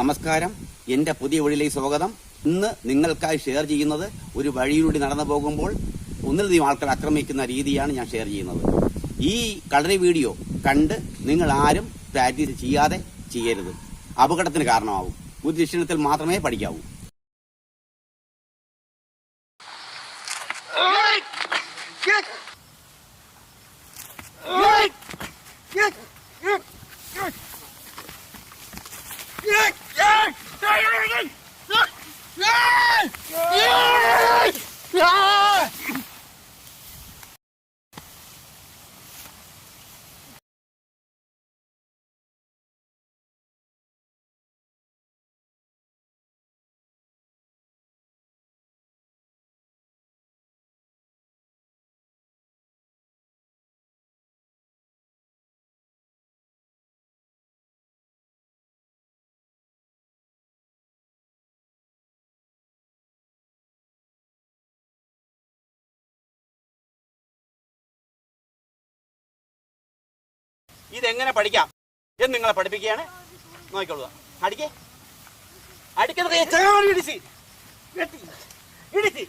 നമസ്കാരം. എന്റെ പുതിയ വഴിയിലേക്ക് സ്വാഗതം. ഇന്ന് നിങ്ങൾക്കായി ഷെയർ ചെയ്യുന്നത് ഒരു വഴിയിലൂടെ നടന്നു പോകുമ്പോൾ ഒന്നിലധികം ആൾക്കാർ ആക്രമിക്കുന്ന രീതിയാണ് ഞാൻ ഷെയർ ചെയ്യുന്നത്. ഈ കളറി വീഡിയോ കണ്ട് നിങ്ങൾ ആരും പ്രാക്ടീസ് ചെയ്യാതെ ചെയ്യരുത്. അപകടത്തിന് കാരണമാവും. ഒരു ശിക്ഷണത്തിൽ മാത്രമേ പഠിക്കാവൂ. ഇതെങ്ങനെ പഠിക്കാം? എന്ന് നിങ്ങളെ പഠിപ്പിക്കുകയാണ്. നോക്കിക്കൊള്ളുക. അടിക്കേ. അടിക്കുന്നത് ഇടിച്ച് ഇടിച്ച്.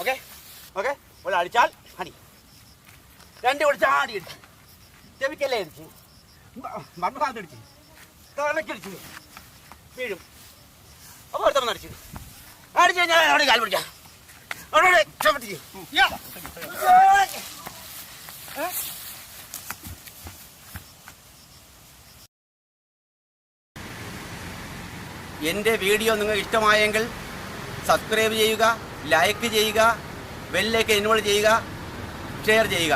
ഓക്കെ? ഓക്കെ? ഇവിടെ അടിച്ചാൽ അടി രണ്ട് കൂടി ആടി അടിച്ചു. ചെവിക്കല്ലേ അടിച്ചു. മണ്ണാത്ത് അടിച്ചു. തലക്കടിച്ചു വീഴും. അപ്പോൾ ഒരുത്തം അടിച്ചു. അടിച്ചു കഴിഞ്ഞാൽ അവിടെ കാൽ പിടിക്കാം. അവിടെ ചവിട്ടിച്ചു എന്റെ വീഡിയോ നിങ്ങൾക്ക് ഇഷ്ടമായെങ്കിൽ സബ്സ്ക്രൈബ് ചെയ്യുക ലൈക്ക് ചെയ്യുക ബെല്ലേക്ക് ഇൻവോൾവ് ചെയ്യുക ഷെയർ ചെയ്യുക.